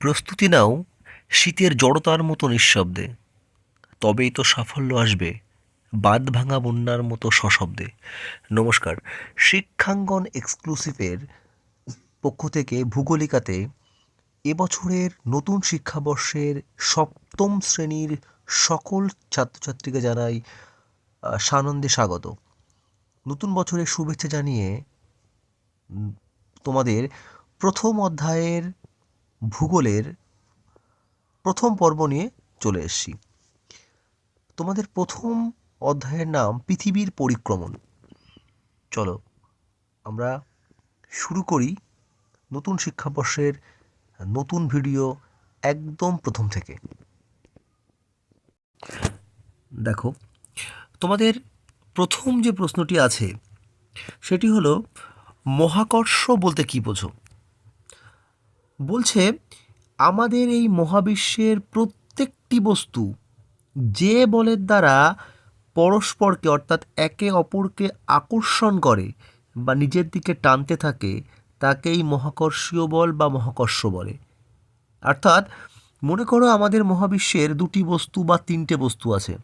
প্রস্তুতি নাও শীতের জড়তার মতো নিঃশব্দে। তবেই তো সাফল্য আসবে বাঁধ ভাঙা বন্যার মতো সশব্দে। নমস্কার। শিক্ষাঙ্গন এক্সক্লুসিভের পক্ষ থেকে ভূগোলিকাতে এবছরের নতুন শিক্ষাবর্ষের সপ্তম শ্রেণির সকল ছাত্রছাত্রীকে জানাই সানন্দে স্বাগত। নতুন বছরের শুভেচ্ছা জানিয়ে তোমাদের প্রথম অধ্যায়ের ভূগোলের প্রথম পর্ব নিয়ে চলে এসছি। তোমাদের প্রথম অধ্যায়ের নাম পৃথিবীর পরিক্রমণ। চলো, আমরা শুরু করি নতুন শিক্ষাবর্ষের নতুন ভিডিও একদম প্রথম থেকে। দেখো, তোমাদের প্রথম যে প্রশ্নটি আছে, সেটি হলো, মহাকর্ষ বলতে কী বোঝো? বলছে, আমাদের এই মহাবিশ্বের প্রত্যেকটি বস্তু যে বলের দ্বারা পরস্পরকে অর্থাৎ একে অপরকে আকর্ষণ করে বা নিজের দিকে টানতে থাকে, তাকেই মহাকর্ষীয় বল বা মহাকর্ষ বলে। অর্থাৎ মনে করো আমাদের মহাবিশ্বের দুটি বস্তু বা তিনটে বস্তু আছে।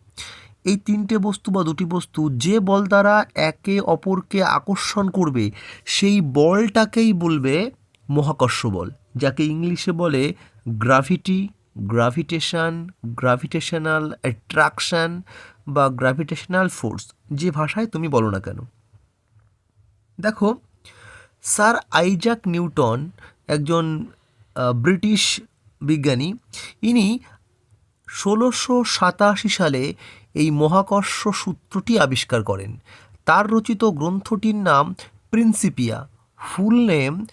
এই তিনটে বস্তু বা দুটি বস্তু যে বল দ্বারা একে অপরকে আকর্ষণ করবে, সেই বলটাকেই বলবে মহাকর্ষ বল। যাকে ইংলিশে বলে গ্রাভিটি, গ্রাভিটেশন, গ্রাভিটেশনাল অ্যাট্রাকশন বা গ্রাভিটেশনাল ফোর্স। যে ভাষায় তুমি বলো না কেন? দেখো, স্যার আইজাক নিউটন একজন ব্রিটিশ বিজ্ঞানী, ইনি ষোলোশো সাতাশি সালে এই মহাকর্ষ সূত্রটি আবিষ্কার করেন। তার রচিত গ্রন্থটির নাম Principia. Full name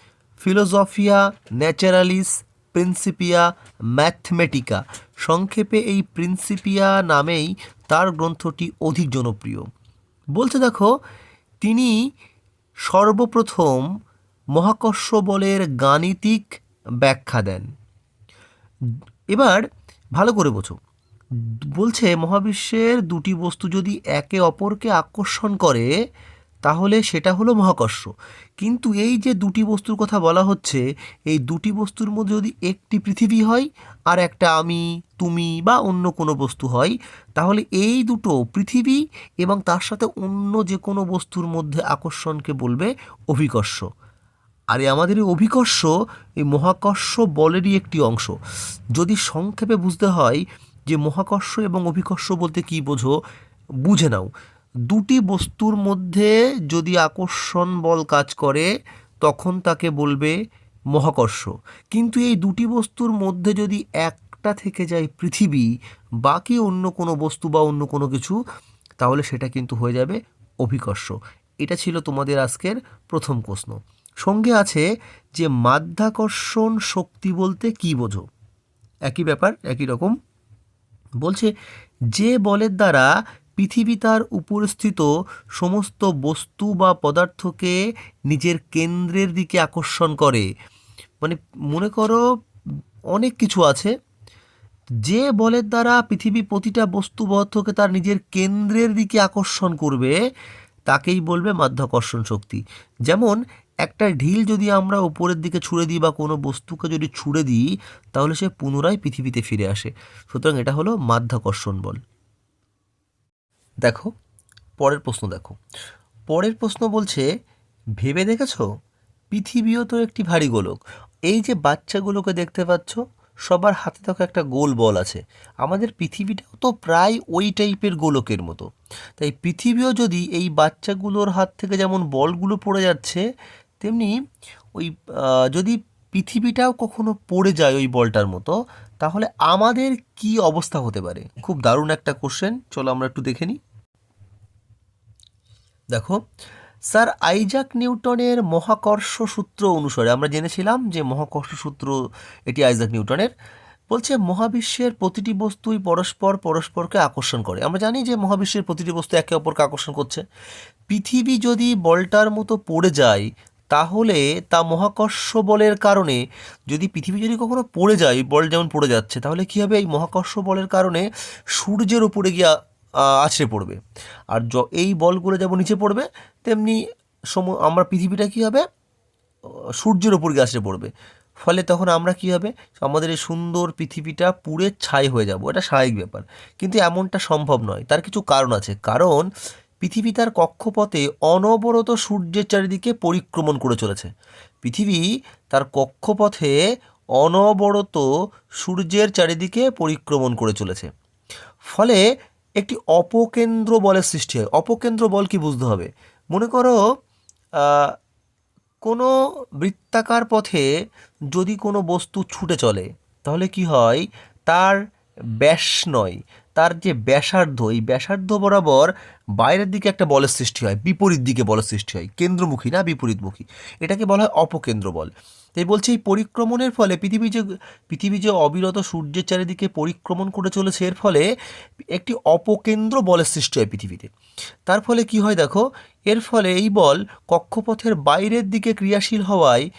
Philosophiae, Naturalis, Principia, Mathematica. সংক্ষেপে এই প্রিন্সিপিয়া নামেই তার গ্রন্থটি অধিক জনপ্রিয়। বলছে দেখো, তিনি সর্বপ্রথম মহাকর্ষ বলের গাণিতিক ব্যাখ্যা দেন। এবার ভালো করে বোঝো। বলছে, মহাবিশ্বের দুটি বস্তু যদি একে অপরকে আকর্ষণ করে তাহলে সেটা হলো মহাকর্ষ। কিন্তু এই যে দুটি বস্তুর কথা বলা হচ্ছে, এই দুটি বস্তুর মধ্যে যদি একটি পৃথিবী হয় আর একটা আমি, তুমি বা অন্য কোনো বস্তু হয়, তাহলে এই দুটো পৃথিবী এবং তার সাথে অন্য যে কোনো বস্তুর মধ্যে আকর্ষণকে বলবে অভিকর্ষ। আর আমাদের এই অভিকর্ষ, এই মহাকর্ষ বলেরই একটি অংশ। যদি সংক্ষেপে বুঝতে হয় যে মহাকর্ষ এবং অভিকর্ষ বলতে কী বোঝো, বুঝে নাও। দুটি বস্তুর মধ্যে যদি আকর্ষণ বল কাজ করে, তখন তাকে বলবে মহাকর্ষ। কিন্তু এই দুটি বস্তুর মধ্যে যদি একটা থেকে যায় পৃথিবী, বাকি অন্য কোনো বস্তু বা অন্য কোনো কিছু, তাহলে সেটা কিন্তু হয়ে যাবে অভিকর্ষ। এটা ছিল তোমাদের আজকের প্রথম প্রশ্ন। সঙ্গে আছে যে মাধ্যাকর্ষণ শক্তি বলতে কী বোঝো? একই ব্যাপার, একই রকম। বলছে, যে বলের দ্বারা পৃথিবী তার উপরস্থিত সমস্ত বস্তু বা পদার্থকে নিজের কেন্দ্রের দিকে আকর্ষণ করে। মানে মনে করো, অনেক কিছু আছে। যে বলের দ্বারা পৃথিবী প্রতিটা বস্তু পদার্থকে তার নিজের কেন্দ্রের দিকে আকর্ষণ করবে, তাকেই বলবে মাধ্যাকর্ষণ শক্তি। যেমন, একটা ঢিল যদি আমরা উপরের দিকে ছুঁড়ে দিই বা কোনো বস্তুকে যদি ছুঁড়ে দিই, তাহলে সে পুনরায় পৃথিবীতে ফিরে আসে। সুতরাং এটা হলো মাধ্যাকর্ষণ বল। দেখো, পরের প্রশ্ন দেখো। পরের প্রশ্ন বলছে, ভেবে দেখেছ? পৃথিবীও তো একটি ভারী গোলক। এই যে বাচ্চাগুলোকে দেখতে পাচ্ছ, সবার হাতে দেখো একটা গোল বল আছে। আমাদের পৃথিবীটাও তো প্রায় ওই টাইপের গোলকের মতো। তাই পৃথিবীও যদি এই বাচ্চাগুলোর হাত থেকে যেমন বলগুলো পড়ে যাচ্ছে, তেমনি ওই যদি পৃথিবীটাও কখনো পড়ে যায় ওই বলটার মতো, তাহলে আমাদের কি অবস্থা হতে পারে? খুব দারুণ একটা কোশ্চেন চলো আমরা একটু দেখে নিই। দেখো, স্যার আইজাক নিউটনের মহাকর্ষ সূত্র অনুসারে, আমরা জেনেছিলাম যে মহাকর্ষ সূত্র এটি আইজাক নিউটনের, বলছে মহাবিশ্বের প্রতিটি বস্তুই পরস্পর পরস্পরকে আকর্ষণ করে। আমরা জানি যে মহাবিশ্বের প্রতিটি বস্তু একে অপরকে আকর্ষণ করছে। পৃথিবী যদি বলটার মতো পড়ে যায়, তাহলে তা মহাকর্ষ বলের কারণে, যদি পৃথিবী যদি কখনো পড়ে যায়, বল যেমন পড়ে যাচ্ছে, তাহলে কী হবে? এই মহাকর্ষ বলের কারণে সূর্যের উপরে গিয়ে আছড়ে পড়বে। আর য, এই বলগুলো যেমন নিচে পড়বে, তেমনি সম, আমরা পৃথিবীটা কী হবে? সূর্যের ওপর গিয়ে আছড়ে পড়বে। ফলে তখন আমরা কি হবে? আমাদের এই সুন্দর পৃথিবীটা পুড়ে ছাই হয়ে যাব। এটা স্বাভাবিক ব্যাপার। কিন্তু এমনটা সম্ভব নয়। তার কিছু কারণ আছে। কারণ পৃথিবী তার কক্ষপথে অনবরত সূর্যের চারিদিকে পরিক্রমণ করে চলেছে। পৃথিবী তার কক্ষপথে অনবরত সূর্যের চারিদিকে পরিক্রমণ করে চলেছে। ফলে একটি অপকেন্দ্র বলের সৃষ্টি হয়। অপকেন্দ্র বল কি বুঝতে হবে? মনে করো কোনো বৃত্তাকার পথে যদি কোনো বস্তু ছুটে চলে, তাহলে কি হয়? তার ব্যাস নয়। তার যে ব্যাসার্ধ, এই ব্যাসার্ধ বরাবর বাইরের দিকে একটা বলের সৃষ্টি হয়, বিপরীত দিকে বলের সৃষ্টি হয়, কেন্দ্রমুখী না বিপরীতমুখী। এটাকে বলা হয় অপকেন্দ্র বল। তাই বলছে এই পরিক্রমণের ফলে পৃথিবী যে পৃথিবী যে অবিরত সূর্যের চারিদিকে পরিক্রমণ করে চলেছে, এর ফলে একটি অপকেন্দ্র বলের সৃষ্টি হয় পৃথিবীতে। তার ফলে কি হয় দেখো, এর ফলে এই বল কক্ষপথের বাইরের দিকে ক্রিয়াশীল হওয়ায়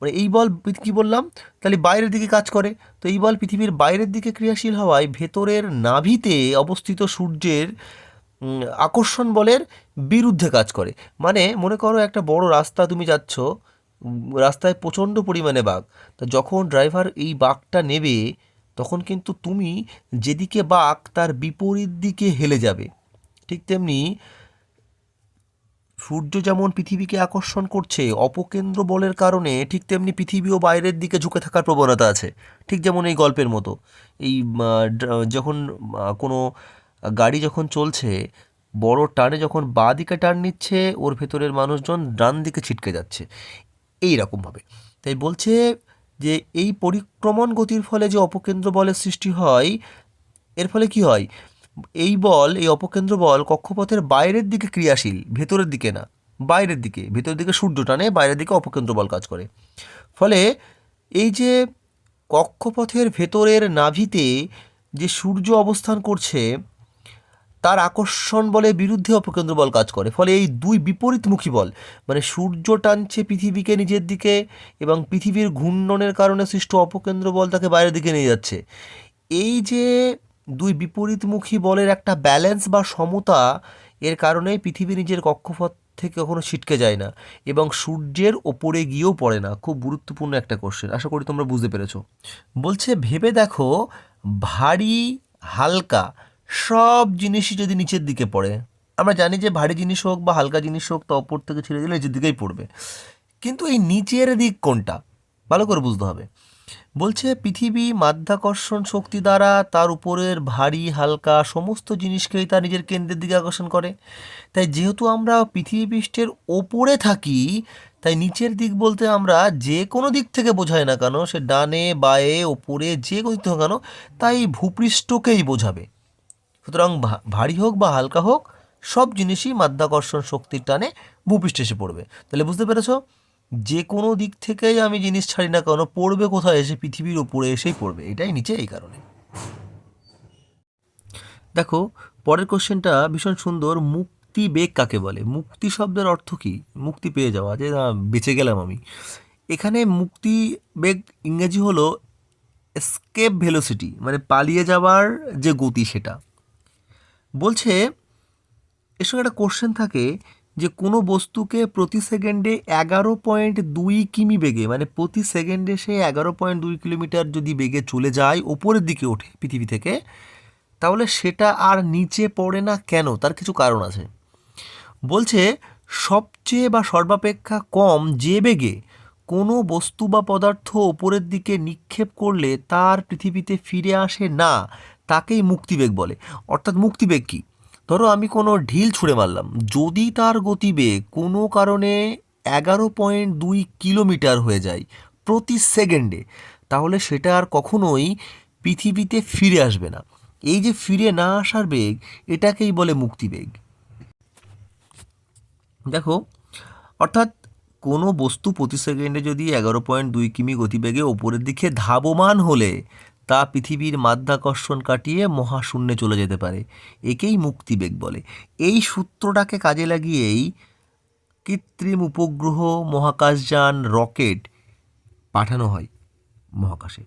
মানে এই বল কী বললাম? তাহলে বাইরের দিকে কাজ করে। তো এই বল পৃথিবীর বাইরের দিকে ক্রিয়াশীল হওয়ায় ভেতরের নাভিতে অবস্থিত সূর্যের আকর্ষণ বলের বিরুদ্ধে কাজ করে। মানে মনে করো একটা বড় রাস্তা তুমি যাচ্ছ রাস্তায় প্রচণ্ড পরিমাণে বাঘ। তা যখন ড্রাইভার এই বাঘটা নেবে, তখন কিন্তু তুমি যেদিকে বাঘ তার বিপরীত দিকে হেলে যাবে। ঠিক তেমনি সূর্য যেমন পৃথিবীকে আকর্ষণ করছে, অপকেন্দ্র বলের কারণে ঠিক তেমনি পৃথিবীও বাইরের দিকে ঝুঁকে থাকার প্রবণতা আছে। ঠিক যেমন এই গল্পের মতো। এই যখন কোনো গাড়ি যখন চলছে, বড় টানে যখন বাঁ দিকে টার্ন নিচ্ছে, ওর ভেতরের মানুষজন ডান দিকে ছিটকে যাচ্ছে। এই রকমভাবে তাই বলছে যে, এই পরিক্রমণ গতির ফলে যে অপকেন্দ্র বলের সৃষ্টি হয়, এর ফলে কি হয়? এই বল, এই অপকেন্দ্র বল কক্ষপথের বাইরের দিকে ক্রিয়াশীল, ভেতরের দিকে না, বাইরের দিকে, ভেতরের দিকে সূর্য টানে, বাইরের দিকে অপকেন্দ্র বল কাজ করে। ফলে এই যে কক্ষপথের ভেতরের নাভিতে যে সূর্য অবস্থান করছে, তার আকর্ষণ বলে বিরুদ্ধে অপকেন্দ্র বল কাজ করে। ফলে এই দুই বিপরীতমুখী বল মানে সূর্য টানছে পৃথিবীকে নিজের দিকে এবং পৃথিবীর ঘূর্ণনের কারণে সৃষ্ট অপকেন্দ্র বল তাকে বাইরের দিকে নিয়ে যাচ্ছে। এই যে দুই বিপরীতমুখী বলের একটা ব্যালেন্স বা সমতা এর কারণে পৃথিবী নিজের কক্ষপথ থেকে কখনো ছিটকে যায় না এবং সূর্যের ওপরে গিয়েও পড়ে না। খুব গুরুত্বপূর্ণ একটা কোশ্চেন আশা করি তোমরা বুঝতে পেরেছ। বলছে, ভেবে দেখো, ভারী, হালকা সব জিনিসই যদি নিচের দিকে পড়ে, আমরা জানি যে ভারী জিনিস হোক বা হালকা জিনিস হোক তা ওপর থেকে ছেড়ে দিলে নিচের দিকেই পড়বে। কিন্তু এই নিচের দিক কোনটা? ভালো করে বুঝতে হবে। বলছে, পৃথিবী মাধ্যাকর্ষণ শক্তি দ্বারা তার উপরের ভারী, হালকা সমস্ত জিনিসকেই তার নিজের কেন্দ্রের দিকে আকর্ষণ করে। তাই যেহেতু আমরা পৃথিবী পৃষ্ঠের ওপরে থাকি, তাই নিচের দিক বলতে আমরা যে কোনো দিক থেকে বোঝাই না কেন, সে ডানে, বায়ে, ওপরে যে কোনো দিক থেকে কেন, তাই ভূপৃষ্ঠকেই বোঝাবে। সুতরাং ভারী হোক বা হালকা হোক, সব জিনিসই মাধ্যাকর্ষণ শক্তির টানে ভূপৃষ্ঠে এসে পড়বে। তাহলে বুঝতে পেরেছ? যে কোনো দিক থেকেই আমি জিনিস ছাড়ি না কেন পড়বে কোথায়? এসে পৃথিবীর ওপরে এসেই পড়বে। এটাই নিচে এই কারণে। দেখো পরের কোশ্চেনটা ভীষণ সুন্দর মুক্তি বেগ কাকে বলে? মুক্তি শব্দের অর্থ কি? মুক্তি পেয়ে যাওয়া যে না, বেঁচে গেলাম আমি। এখানে মুক্তি বেগ ইংরেজি হলো স্কেপ ভেলোসিটি মানে পালিয়ে যাওয়ার যে গতি সেটা। বলছে এর সঙ্গে একটা কোশ্চেন থাকে যে কোনো বস্তুকে প্রতি সেকেন্ডে এগারো পয়েন্ট দুই কিমি বেগে মানে প্রতি সেকেন্ডে সে এগারো পয়েন্ট দুই কিলোমিটার যদি বেগে চলে যায়, ওপরের দিকে ওঠে পৃথিবী থেকে, তাহলে সেটা আর নিচে পড়ে না কেন? তার কিছু কারণ আছে। বলছে, সবচেয়ে বা সর্বাপেক্ষা কম যে বেগে কোনো বস্তু বা পদার্থ ওপরের দিকে নিক্ষেপ করলে তার পৃথিবীতে ফিরে আসে না, তাকেই মুক্তিবেগ বলে। অর্থাৎ মুক্তিবেগ কী? ধরো আমি কোনো ঢিল ছুঁড়ে মারলাম। যদি তার গতিবেগ কোনো কারণে এগারো পয়েন্ট দুই কিলোমিটার হয়ে যায় প্রতি সেকেন্ডে, তাহলে সেটা আর কখনোই পৃথিবীতে ফিরে আসবে না। এই যে ফিরে না আসার বেগ, এটাকেই বলে মুক্তিবেগ দেখো, অর্থাৎ কোনো বস্তু প্রতি সেকেন্ডে যদি এগারো পয়েন্ট দুই কিমি গতিবেগে ওপরের দিকে ধাবমান হলে তা পৃথিবীর মাধ্যাকর্ষণ কাটিয়ে মহাশূন্যে চলে যেতে পারে। একেই মুক্তিবেগ বলে। এই সূত্রটাকে কাজে লাগিয়েই কৃত্রিম উপগ্রহ, মহাকাশযান, রকেট পাঠানো হয় মহাকাশে।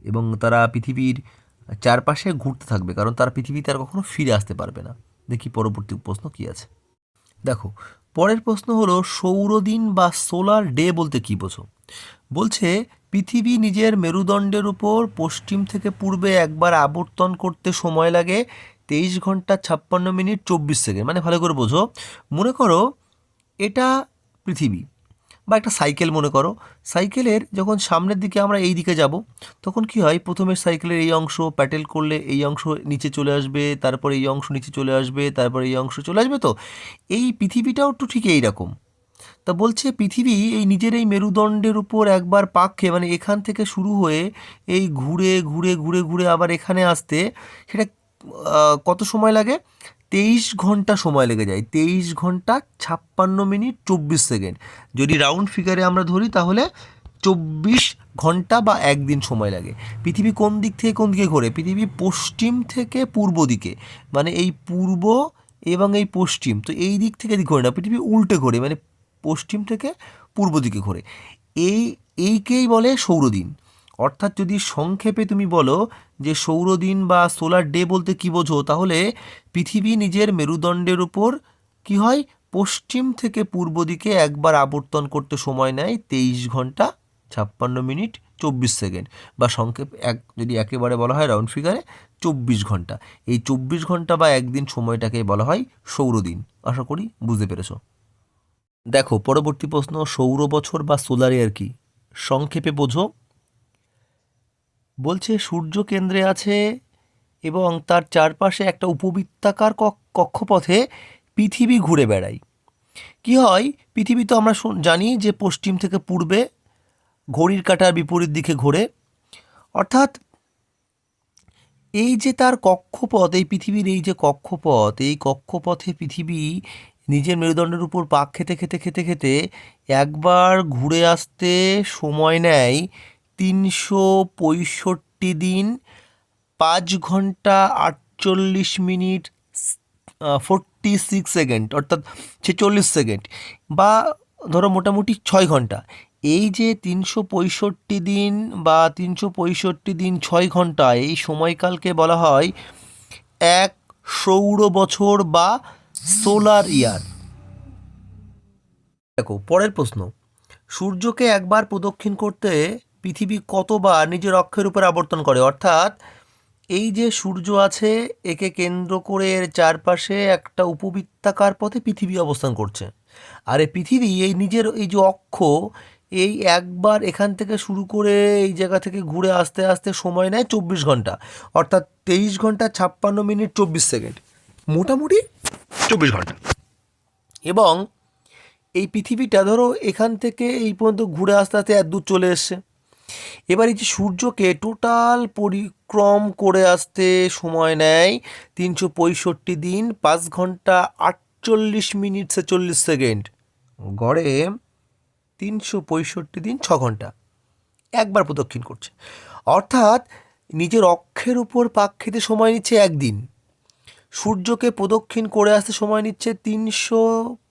এবং তারা পৃথিবীর চারপাশে ঘুরতে থাকবে, কারণ তারা পৃথিবীতে আর কখনো ফিরে আসতে পারবে না। দেখি পরবর্তী প্রশ্ন কী আছে। দেখো, পরের প্রশ্ন হলো, সৌরদিন বা সোলার ডে বলতে কী বোঝো? বলছে পৃথিবী নিজের মেরুদণ্ডের উপর পশ্চিম থেকে পূর্বে একবার আবর্তন করতে সময় লাগে তেইশ ঘণ্টা ছাপ্পান্ন মিনিট চব্বিশ সেকেন্ড। মানে ভালো করে বোঝো। মনে করো এটা পৃথিবী বা একটা সাইকেল মনে করো। সাইকেলের যখন সামনের দিকে আমরা এই দিকে যাব, তখন কি হয়? প্রথমে সাইকেলের এই অংশ প্যাটেল করলে এই অংশ নিচে চলে আসবে, তারপর এই অংশ নিচে চলে আসবে, তারপর এই অংশ চলে আসবে তো? এই পৃথিবীটাও একটু ঠিক এই রকম তা বলছে পৃথিবী এই নিজের এই মেরুদণ্ডের উপর একবার পাক খেয়ে মানে এখান থেকে শুরু হয়ে এই ঘুরে ঘুরে ঘুরে ঘুরে আবার এখানে আসতে সেটা কত সময় লাগে? তেইশ ঘণ্টা সময় লেগে যায়। তেইশ ঘণ্টা ছাপ্পান্ন মিনিট চব্বিশ সেকেন্ড। যদি রাউন্ড ফিগারে আমরা ধরি তাহলে চব্বিশ ঘণ্টা বা একদিন সময় লাগে। পৃথিবী কোন দিক থেকে কোন দিকে ঘোরে? পৃথিবী পশ্চিম থেকে পূর্ব দিকে। মানে এই পূর্ব এবং এই পশ্চিম, তো এই দিক থেকে ঘোরে না, পৃথিবী উল্টে ঘোরে। মানে পশ্চিম থেকে পূর্ব দিকে ঘোরে। এই, এইকেই বলে সৌরদিন। অর্থাৎ যদি সংক্ষেপে তুমি বলো যে সৌরদিন বা সোলার ডে বলতে কী বোঝো, তাহলে পৃথিবী নিজের মেরুদণ্ডের উপর কি হয়? পশ্চিম থেকে পূর্ব দিকে একবার আবর্তন করতে সময় নেয় তেইশ ঘণ্টা ছাপ্পান্ন মিনিট চব্বিশ সেকেন্ড বা সংক্ষেপ এক, যদি একেবারে বলা হয় রাউন্ড ফিগারে, চব্বিশ ঘণ্টা। এই চব্বিশ ঘণ্টা বা একদিন সময়টাকে বলা হয় সৌরদিন। আশা করি বুঝতে পেরেছ। দেখো, পরবর্তী প্রশ্ন, সৌর বছর বা সোলার ইয়ার কি? সংক্ষেপে বোঝো। বলছে, সূর্য কেন্দ্রে আছে এবং তার চারপাশে একটা উপবৃত্তাকার কক- কক্ষপথে পৃথিবী ঘুরে বেড়ায়। কি হয়? পৃথিবী তো আমরা জানি যে পশ্চিম থেকে পূর্বে ঘড়ির কাঁটার বিপরীত দিকে ঘোরে। অর্থাৎ এই যে তার কক্ষপথ, এই পৃথিবীর এই যে কক্ষপথ, এই কক্ষপথে পৃথিবী নিজের মেরুদণ্ডের উপর পাক খেতে খেতে খেতে খেতে একবার ঘুরে আসতে সময় নেয় তিনশো পঁয়ষট্টি দিন, পাঁচ ঘণ্টা আটচল্লিশ মিনিট ফোরটি সিক্স সেকেন্ড অর্থাৎ ছেচল্লিশ সেকেন্ড বা ধরো মোটামুটি ছয় ঘণ্টা। এই যে তিনশো পঁয়ষট্টি দিন বা তিনশো পঁয়ষট্টি দিন ছয় ঘণ্টা, এই সময়কালকে বলা হয় এক সৌর বছর বা সোলার ইয়ার। দেখো, পরের প্রশ্ন। সূর্যকে একবার প্রদক্ষিণ করতে পৃথিবী কতবার নিজের অক্ষের উপর আবর্তন করে? অর্থাৎ, এই যে সূর্য আছে, একে কেন্দ্র করে এর চারপাশে একটা উপবৃত্তাকার পথে পৃথিবী অবস্থান করছে। আর এই পৃথিবী, এই নিজের এই যে অক্ষ, এই একবার এখান থেকে শুরু করে এই জায়গা থেকে ঘুরে আসতে আসতে সময় নেয় চব্বিশ ঘণ্টা। অর্থাৎ তেইশ ঘণ্টা ছাপ্পান্ন মিনিট চব্বিশ সেকেন্ড। মোটামুটি চব্বিশ ঘণ্টা। এবং এই পৃথিবীটা ধরো এখান থেকে এই পর্যন্ত ঘুরে আসতে আসতে এত দূর চলে এসছে। এবার এই যে সূর্যকে টোটাল পরিক্রম করে আসতে সময় নেয় তিনশো পঁয়ষট্টি দিন পাঁচ ঘণ্টা আটচল্লিশ মিনিট ছেচল্লিশ সেকেন্ড গড়ে তিনশো পঁয়ষট্টি দিন ছ ঘণ্টা। একবার প্রদক্ষিণ করছে। অর্থাৎ নিজের অক্ষের উপর পাক খেতে সময় নিচ্ছে একদিন। সূর্যকে প্রদক্ষিণ করে আসতে সময় নিচ্ছে তিনশো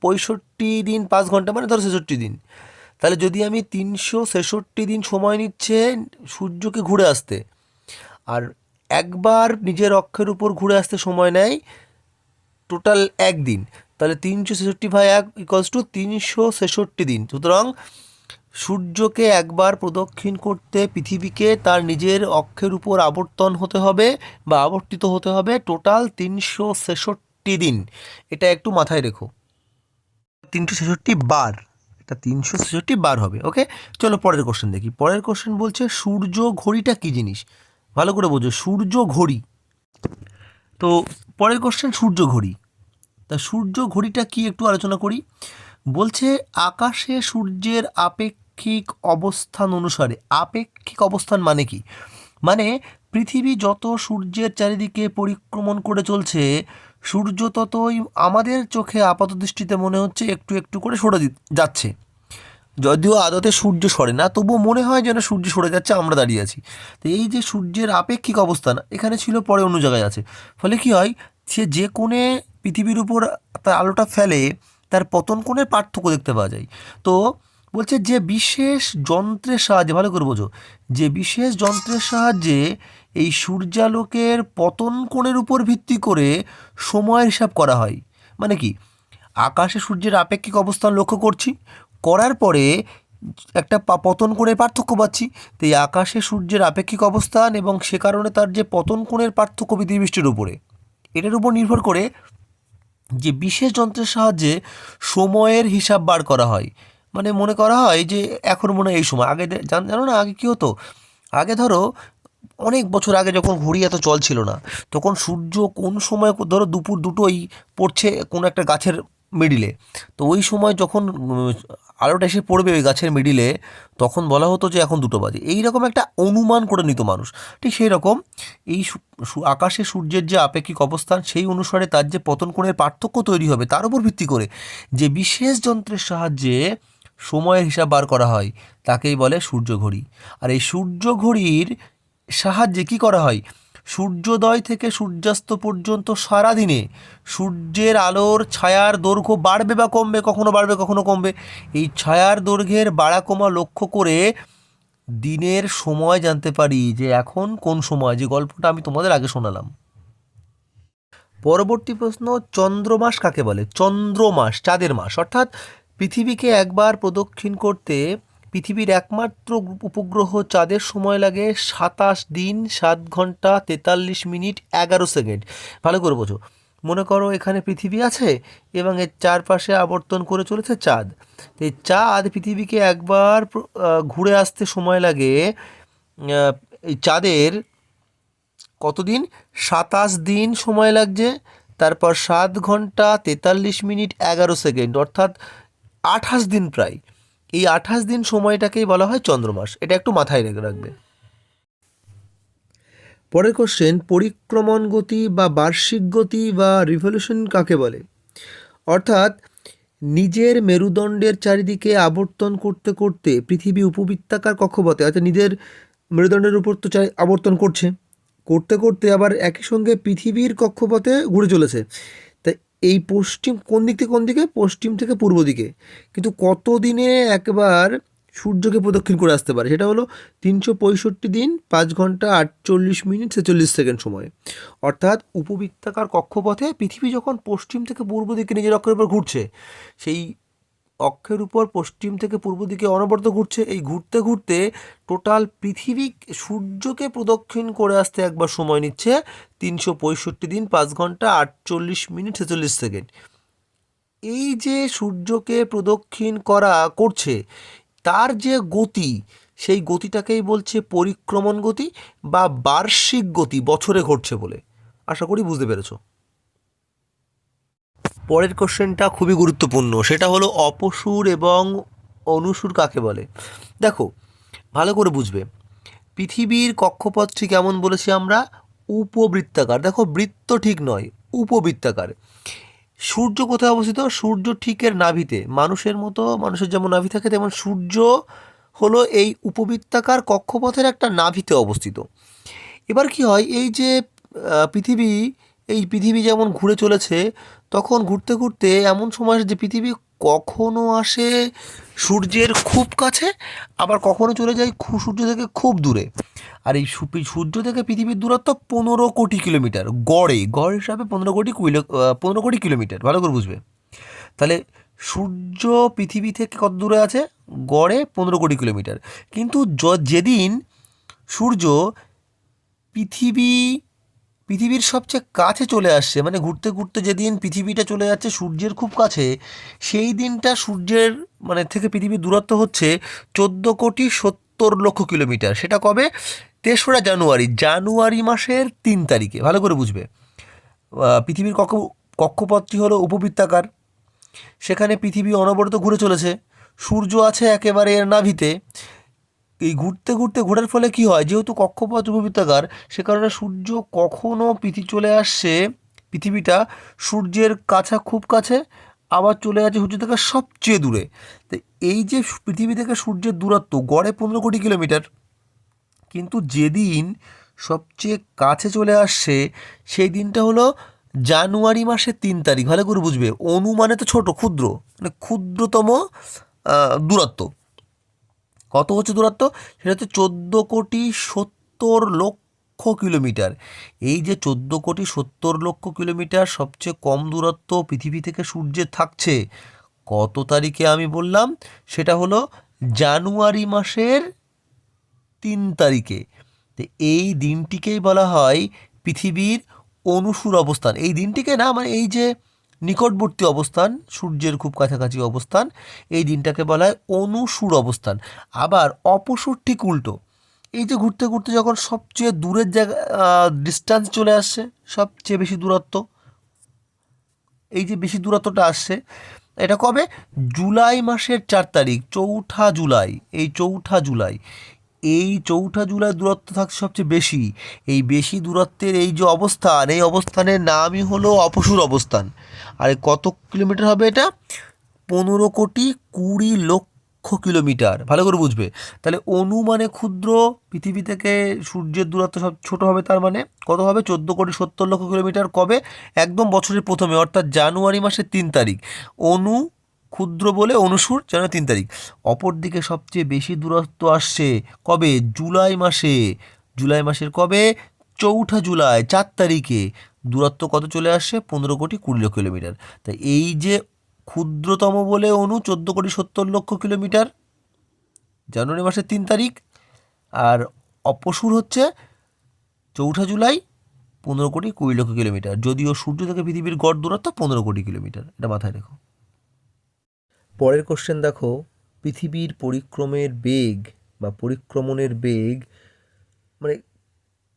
পঁয়ষট্টি দিন পাঁচ ঘণ্টা মানে ধরো ছেষট্টি দিন। তাহলে যদি আমি তিনশো ছেষট্টি দিন সময় নিচ্ছে সূর্যকে ঘুরে আসতে, আর একবার নিজের অক্ষের উপর ঘুরে আসতে সময় নেয় টোটাল একদিন, তাহলে তিনশো ছেষট্টি ভাই এক ইকলস টু তিনশো ছেষট্টি দিন। সুতরাং সূর্যকে একবার প্রদক্ষিণ করতে পৃথিবীকে তার নিজের অক্ষের উপর আবর্তন হতে হবে বা আবর্তিত হতে হবে টোটাল তিনশো ছেষট্টি দিন। এটা একটু মাথায় রেখো। তিনশো ছেষট্টি বার। এটা তিনশো ছেষট্টি বার হবে, ওকে? চলো পরের কোশ্চেন দেখি। পরের কোশ্চেন বলছে, সূর্য ঘড়িটা কী জিনিস? ভালো করে বোঝো, সূর্য ঘড়ি। তো পরের কোশ্চেন সূর্য ঘড়ি। তা সূর্য ঘড়িটা কি একটু আলোচনা করি। বলছে, আকাশে সূর্যের আপেক্ষিক অবস্থান অনুসারে। আপেক্ষিক অবস্থান মানে কি? মানে পৃথিবী যত সূর্যের চারিদিকে পরিক্রমণ করে চলছে, সূর্য ততই আমাদের চোখে আপাত দৃষ্টিতে মনে হচ্ছে একটু একটু করে সরে যাচ্ছে। যদিও আদতে সূর্য সরে না, তবুও মনে হয় যেন সূর্য সরে যাচ্ছে, আমরা দাঁড়িয়ে আছি। তো এই যে সূর্যের আপেক্ষিক অবস্থান, এখানে ছিল, পরে অন্য জায়গায় আছে। ফলে কি হয়, সে যে কোণে পৃথিবীর উপর তার আলোটা ফেলে, তার পতন কোণের পার্থক্য দেখতে পাওয়া যায়। তো বলছে যে বিশেষ যন্ত্রের সাহায্যে, ভালো করে বোঝো, যে বিশেষ যন্ত্রের সাহায্যে এই সূর্যালোকের পতন কোণের উপর ভিত্তি করে সময়ের হিসাব করা হয়। মানে কি? আকাশে সূর্যের আপেক্ষিক অবস্থান লক্ষ্য করছি, করার পরে একটা পতন কোণের পার্থক্য পাচ্ছি। তো এই আকাশে সূর্যের আপেক্ষিক অবস্থান এবং সে কারণে তার যে পতন কোণের পার্থক্য পৃথিবীষ্টের উপরে, এটার উপর নির্ভর করে যে বিশেষ যন্ত্রের সাহায্যে সময়ের হিসাব বার করা হয়। মানে মনে করা হয় যে এখন মনে হয় এই সময়। আগে জান- না, আগে কী হতো? আগে ধরো, অনেক বছর আগে যখন ঘড়ি এত চল ছিল না, তখন সূর্য কোন সময় ধরো দুপুর দুটোই পড়ছে কোনো একটা গাছের মিডিলে তো ওই সময় যখন আলোটা এসে পড়বে ওই গাছের মিডিলে তখন বলা হতো যে এখন দুটো বাজে। এই রকম একটা অনুমান করে নিত মানুষ। ঠিক সেই রকম এই আকাশে সূর্যের যে আপেক্ষিক অবস্থান, সেই অনুসারে তার যে পতন কোণের পার্থক্য তৈরি হবে, তার উপর ভিত্তি করে যে বিশেষ যন্ত্রের সাহায্যে সময়ের হিসাব বার করা হয়, তাকেই বলে সূর্য ঘড়ি। আর এই সূর্য ঘড়ির সাহায্যে কি করা হয়? সূর্যোদয় থেকে সূর্যাস্ত পর্যন্ত সারাদিনে সূর্যের আলোর ছায়ার দৈর্ঘ্য বাড়বে বা কমবে, কখনো বাড়বে, কখনো কমবে। এই ছায়ার দৈর্ঘ্যের বাড়া কমা লক্ষ্য করে দিনের সময় জানতে পারি যে এখন কোন সময়, যে গল্পটা আমি তোমাদের আগে শোনালাম। পরবর্তী প্রশ্ন, চন্দ্রমাস কাকে বলে? চন্দ্রমাস, চাঁদের মাস, অর্থাৎ পৃথিবীকে একবার প্রদক্ষিণ করতে পৃথিবীর একমাত্র উপগ্রহ চাঁদের সময় লাগে সাতাশ দিন, সাত ঘণ্টা, তেতাল্লিশ মিনিট, এগারো সেকেন্ড। ভালো করে বোঝো। মনে করো এখানে পৃথিবী আছে এবং এর চারপাশে আবর্তন করে চলেছে চাঁদ। এই চাঁদ পৃথিবীকে একবার ঘুরে আসতে সময় লাগে এই চাঁদের কতদিন? সাতাশ দিন সময় লাগছে। তারপর সাত ঘণ্টা, তেতাল্লিশ মিনিট, এগারো সেকেন্ড। অর্থাৎ আঠাশ দিন প্রায়। এই আঠাশ দিন সময়টাকেই বলা হয় চন্দ্রমাস। এটা একটু মাথায় রেখে রাখবে। পরের কোশ্চেন পরিক্রমণ গতি বা বার্ষিক গতি বা রিভলিউশন কাকে বলে? অর্থাৎ, নিজের মেরুদণ্ডের চারিদিকে আবর্তন করতে করতে পৃথিবী উপবৃত্তাকার কক্ষপথে, অর্থাৎ নিজের মেরুদণ্ডের উপর তো চাই আবর্তন করছে, করতে করতে আবার একই সঙ্গে পৃথিবীর কক্ষপথে ঘুরে চলেছে। এই পশ্চিম, কোন দিক থেকে, কোন দিকে? পশ্চিম থেকে পূর্ব দিকে। কিন্তু কত দিনে একবার সূর্যকে প্রদক্ষিণ করে আসতে পারে? সেটা হলো তিনশো পঁয়ষট্টি দিন, পাঁচ ঘণ্টা আটচল্লিশ মিনিট, ছেচল্লিশ সেকেন্ড সময়। অর্থাৎ উপবৃত্তাকার কক্ষপথে পৃথিবী যখন পশ্চিম থেকে পূর্ব দিকে নিজের অক্ষের উপর ঘুরছে, সেই অক্ষের উপর পশ্চিম থেকে পূর্ব দিকে অনবরত ঘুরছে। এই ঘুরতে ঘুরতে টোটাল পৃথিবী সূর্যকে প্রদক্ষিণ করে আসতে একবার সময় নিচ্ছে তিনশো পঁয়ষট্টি দিন, পাঁচ ঘণ্টা, আটচল্লিশ মিনিট, ছেচল্লিশ সেকেন্ড। এই যে সূর্যকে প্রদক্ষিণ করা করছে, তার যে গতি, সেই গতিটাকেই বলছে পরিক্রমণ গতি বা বার্ষিক গতি, বছরে ঘটছে বলে। আশা করি বুঝতে পেরেছ। পরের কোশ্চেনটা খুবই গুরুত্বপূর্ণ, সেটা হলো অপসুর এবং অনুসুর কাকে বলে? দেখো, ভালো করে বুঝবে। পৃথিবীর কক্ষপথটি কেমন বলেছি আমরা? উপবৃত্তাকার। দেখো, বৃত্ত ঠিক নয়, উপবৃত্তাকার। সূর্য কোথায় অবস্থিত? সূর্য ঠিকের নাভিতে। মানুষের মতো, মানুষের যেমন নাভি থাকে, তেমন সূর্য হলো এই উপবৃত্তাকার কক্ষপথের একটা নাভিতে অবস্থিত। এবার কি হয়? এই যে পৃথিবী, এই পৃথিবী যেমন ঘুরে চলেছে তখন ঘুরতে ঘুরতে এমন সময় আসে যে পৃথিবী কখনো আসে সূর্যের খুব কাছে, আবার কখনো চলে যায় খু- সূর্য থেকে খুব দূরে। আর এই সূর্য থেকে পৃথিবীর দূরত্ব পনেরো কোটি কিলোমিটার। গড়ে, গড় হিসাবে পনেরো কোটি পনেরো কোটি কিলোমিটার। ভালো করে বুঝবে। তাহলে সূর্য পৃথিবী থেকে কত দূরে আছে? গড়ে পনেরো কোটি কিলোমিটার। কিন্তু যেদিন সূর্য পৃথিবী পৃথিবীর সবচেয়ে কাছে চলে আসছে মানে ঘুরতে ঘুরতে যেদিন পৃথিবীটা চলে যাচ্ছে সূর্যের খুব কাছে, সেই দিনটা সূর্যের মানে থেকে পৃথিবীর দূরত্ব হচ্ছে চোদ্দ কোটি সত্তর লক্ষ কিলোমিটার। সেটা কবে? তেসরা জানুয়ারি জানুয়ারি মাসের তিন তারিখে। ভালো করে বুঝবে। পৃথিবীর কক্ষ, কক্ষপথটি হলো উপবৃত্তাকার। সেখানে পৃথিবী অনবরত ঘুরে চলেছে। সূর্য আছে একেবারে এর নাভিতে। এই ঘুরতে ঘুরতে ঘোরার ফলে কি হয়? যেহেতু কক্ষপথ উপবৃত্তাকার, সে কারণে সূর্য কখনও পৃথিবী চলে আসছে, পৃথিবীটা সূর্যের কাছা খুব কাছে, আবার চলে যাচ্ছে সূর্য থেকে সবচেয়ে দূরে। তো এই যে পৃথিবী থেকে সূর্যের দূরত্ব, গড়ে পনেরো কোটি কিলোমিটার, কিন্তু যেদিন সবচেয়ে কাছে চলে আসছে, সেই দিনটা হলো জানুয়ারি মাসের তিন তারিখ। ভালো করে বুঝবে। অনুমানে তো ছোট, ক্ষুদ্র। মানে ক্ষুদ্রতম দূরত্ব। কত হচ্ছে দূরত্ব? সেটা হচ্ছে চোদ্দ কোটি সত্তর লক্ষ কিলোমিটার। এই যে চোদ্দ কোটি সত্তর লক্ষ কিলোমিটার সবচেয়ে কম দূরত্ব পৃথিবী থেকে সূর্যের থাকছে, কত তারিখে আমি বললাম? সেটা হলো জানুয়ারি মাসের তিন তারিখে। তো এই দিনটিকেই বলা হয় পৃথিবীর অনুসুর অবস্থান। এই দিনটিকে না মানে এই যে নিকটবর্তী অবস্থান, সূর্যের খুব কাছাকাছি অবস্থান, এই দিনটাকে বলা হয় অনুসুর অবস্থান। আবার অপসুর ঠিক উল্টো। এই যে ঘুরতে ঘুরতে যখন সবচেয়ে দূরের জায়গা ডিস্টেন্স চলে আসছে সবচেয়ে বেশি দূরত্ব, এই যে বেশি দূরত্বটা আসছে এটা কবে? জুলাই মাসের চার তারিখ, চৌঠা জুলাই। এই চৌঠা জুলাই। এই চৌঠা জুলাই দূরত্ব থাকছে সবচেয়ে বেশি। এই বেশি দূরত্বের এই যে অবস্থান, এই অবস্থানের নামই হলো অপসুর অবস্থান। আর কত কিলোমিটার হবে এটা? পনেরো কোটি কুড়ি লক্ষ কিলোমিটার। ভালো করে বুঝবে। তাহলে অনু মানে ক্ষুদ্র পৃথিবী থেকে সূর্যের দূরত্ব সব ছোট হবে, তার মানে কত হবে? চোদ্দ কোটি সত্তর লক্ষ কিলোমিটার কবে? একদম বছরের প্রথমে, অর্থাৎ জানুয়ারি মাসের তিন তারিখ। অনু ক্ষুদ্র বলে অনুসুর যেন তিন তারিখ। অপরদিকে সবচেয়ে বেশি দূরত্ব আসছে কবে? জুলাই মাসে। জুলাই মাসের কবে? চৌঠা জুলাই, চার তারিখে। দূরত্ব কত চলে আসছে? পনেরো কোটি কুড়ি লক্ষ কিলোমিটার। তাই এই যে ক্ষুদ্রতম বলে অনু, চোদ্দ কোটি সত্তর লক্ষ কিলোমিটার, জানুয়ারি মাসের তিন তারিখ। আর অপসুর হচ্ছে চৌঠা জুলাই, পনেরো কোটি কুড়ি লক্ষ কিলোমিটার। যদিও সূর্য থেকে পৃথিবীর গড় দূরত্ব পনেরো কোটি কিলোমিটার। এটা মাথায় রেখো। পরের কোশ্চেন দেখো, পৃথিবীর পরিক্রমের বেগ বা পরিক্রমণের বেগ মানে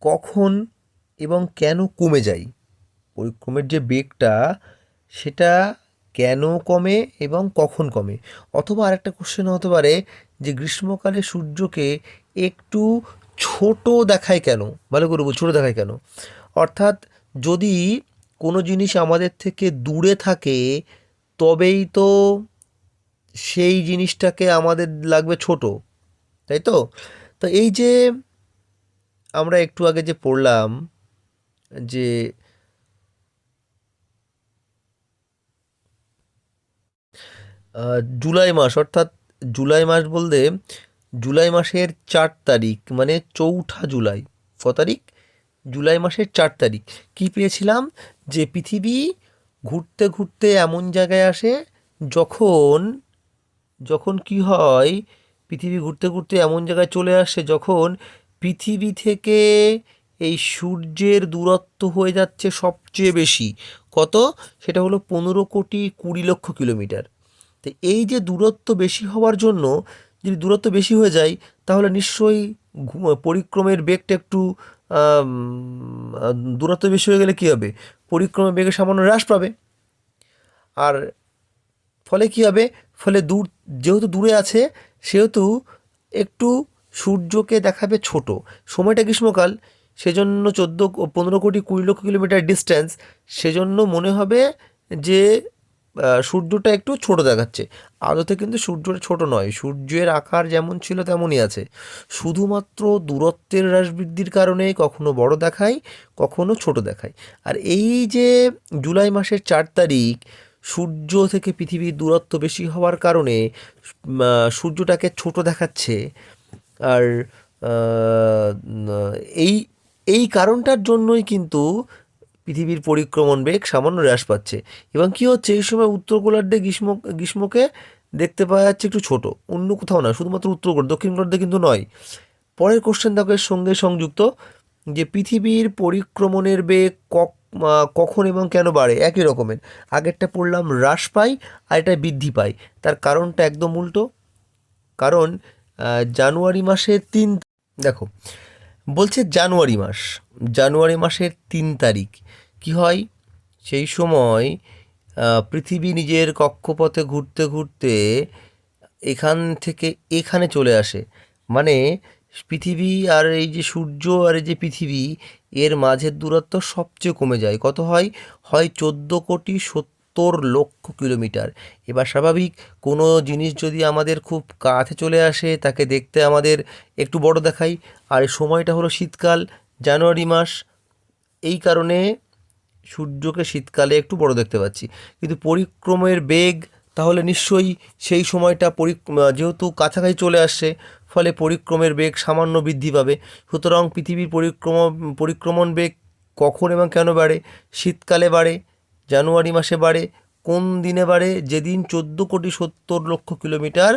কখন এবং কেন কমে যায়? পরিক্রমের যে বেগটা, সেটা কেন কমে এবং কখন কমে? অথবা আরেকটা কোশ্চেন হতে পারে, যে গ্রীষ্মকালে সূর্যকে একটু ছোট দেখায় কেন? ভালো করে ছোটো দেখায় কেন? অর্থাৎ যদি কোনো জিনিস আমাদের থেকে দূরে থাকে, তবেই তো সেই জিনিসটাকে আমাদের লাগবে ছোট, তাই তো? তো এই যে আমরা একটু আগে যে পড়লাম যে জুলাই মাস, অর্থাৎ জুলাই মাস বলতে জুলাই মাসের চার তারিখ মানে চৌঠা জুলাই। ক তারিখ? জুলাই মাসের চার তারিখ। কি পেয়েছিলাম? যে পৃথিবী ঘুরতে ঘুরতে এমন জায়গায় আসে যখন যখন কি হয়, পৃথিবী ঘুরতে ঘুরতে এমন জায়গায় চলে আসে যখন পৃথিবী থেকে এই সূর্যের দূরত্ব হয়ে যাচ্ছে সবচেয়ে বেশি। কত? সেটা হলো পনেরো কোটি কুড়ি লক্ষ কিলোমিটার। তো এই যে দূরত্ব বেশি হওয়ার জন্য যদি দূরত্ব বেশি হয়ে যায়, তাহলে নিশ্চয়ই পরিক্রমের বেগটা একটু দূরত্ব বেশি হয়ে গেলে কী হবে? পরিক্রমের বেগে সামান্য হ্রাস পাবে। আর ফলে কী হবে? ফলে দূর যেহেতু দূরে আছে, সেহেতু একটু সূর্যকে দেখাবে ছোট। সময়টা গ্রীষ্মকাল, সেজন্য চোদ্দ পনেরো কোটি কুড়ি লক্ষ কিলোমিটার ডিস্টেন্স সেজন্য মনে হবে যে সূর্যটা একটু ছোট দেখাচ্ছে। আদতে কিন্তু সূর্যটা ছোট নয়, সূর্যের আকার যেমন ছিল তেমনই আছে। শুধুমাত্র দূরত্বের হ্রাস বৃদ্ধির কারণে কখনো বড় দেখায়, কখনো ছোট দেখায়। আর এই যে জুলাই মাসের চার তারিখ সূর্য থেকে পৃথিবীর দূরত্ব বেশি হওয়ার কারণে সূর্যটাকে ছোট দেখাচ্ছে। আর এই এই কারণটার জন্যই কিন্তু পৃথিবীর পরিক্রমণ বেগ সামান্য হ্রাস পাচ্ছে। এবং কী হচ্ছে, এই সময় উত্তর গোলার্ধে গ্রীষ্ম, গ্রীষ্মকে দেখতে পাওয়া যাচ্ছে একটু ছোট, অন্য কোথাও না, শুধুমাত্র উত্তর গোলার্ধ, দক্ষিণ গোলার্ধে কিন্তু নয়। পরের কোশ্চেন দেখো, এর সঙ্গে সংযুক্ত যে পৃথিবীর পরিক্রমণের বেগ কক- কখন এবং কেন বাড়ে? একই রকমের। আগেরটা পড়লাম হ্রাস পায় আর এটা বৃদ্ধি পায়। তার কারণটা একদম উল্টো। কারণ জানুয়ারি মাসের তিন দেখো, বলছে জানুয়ারি মাস। জানুয়ারি মাসের তিন তারিখ। কি হয়? সেই সময় পৃথিবী নিজের কক্ষপথে ঘুরতে ঘুরতে এখান থেকে এখানে চলে আসে। মানে পৃথিবী আর এই যে সূর্য আর এই যে পৃথিবী, এর মাঝের দূরত্ব সবচেয়ে কমে যায়। কত হয়? হয় চোদ্দ কোটি সত্তর লক্ষ কিলোমিটার। এবার স্বাভাবিক, কোনো জিনিস যদি আমাদের খুব কাছে চলে আসে, তাকে দেখতে আমাদের একটু বড় দেখাই। আর সময়টা হলো শীতকাল, জানুয়ারি মাস। এই কারণে সূর্যকে শীতকালে একটু বড় দেখতে পাচ্ছি। কিন্তু পরিক্রমের বেগ তাহলে নিশ্চয়ই সেই সময়টা পরি যেহেতু কাছাকাছি চলে আসছে, ফলে পরিক্রমের বেগ সামান্য বৃদ্ধি পাবে। সুতরাং পৃথিবীর পরিক্রম, পরিক্রমণ বেগ কখন এবং কেন বাড়ে? শীতকালে বাড়ে, জানুয়ারি মাসে বাড়ে, কোন দিনে বাড়ে? যেদিন চোদ্দ কোটি সত্তর লক্ষ কিলোমিটার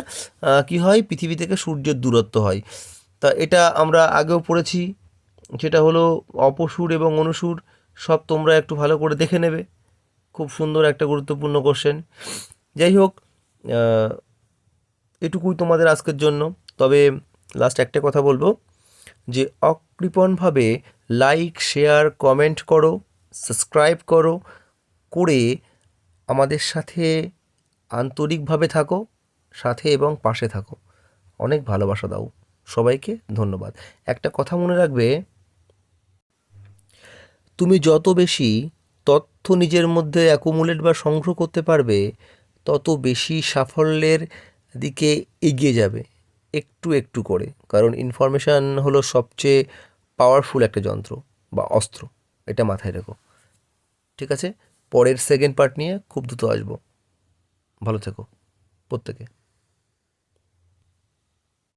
কি হয়? পৃথিবী থেকে সূর্যের দূরত্ব হয়। তা এটা আমরা আগেও পড়েছি সেটা হলো অপসুর এবং অনুসুর, সব তোমরা একটু ভালো করে দেখে নেবে। খুব সুন্দর একটা গুরুত্বপূর্ণ কোশ্চেন যাই হোক এটুকুই তোমাদের আজকের জন্য। তবে লাস্ট একটা কথা বলব, যে অকৃপণভাবে লাইক শেয়ার কমেন্ট করো সাবস্ক্রাইব করো, করে আমাদের সাথে আন্তরিকভাবে থাকো, সাথে এবং পাশে থাকো। অনেক ভালোবাসা দাও। সবাইকে ধন্যবাদ। একটা কথা মনে রাখবে, তুমি যত বেশি তথ্য নিজের মধ্যে অ্যাকুমুলেট বা সংগ্রহ করতে পারবে তত বেশি সাফল্যের দিকে এগিয়ে যাবে, একটু একটু করে। কারণ ইনফরমেশান হলো সবচেয়ে পাওয়ারফুল একটা যন্ত্র বা অস্ত্র, এটা মাথায় রেখো। ঠিক আছে? পরের সেকেন্ড পার্ট নিয়ে খুব দ্রুত আসব। ভালো থেকো, প্রত্যেকে।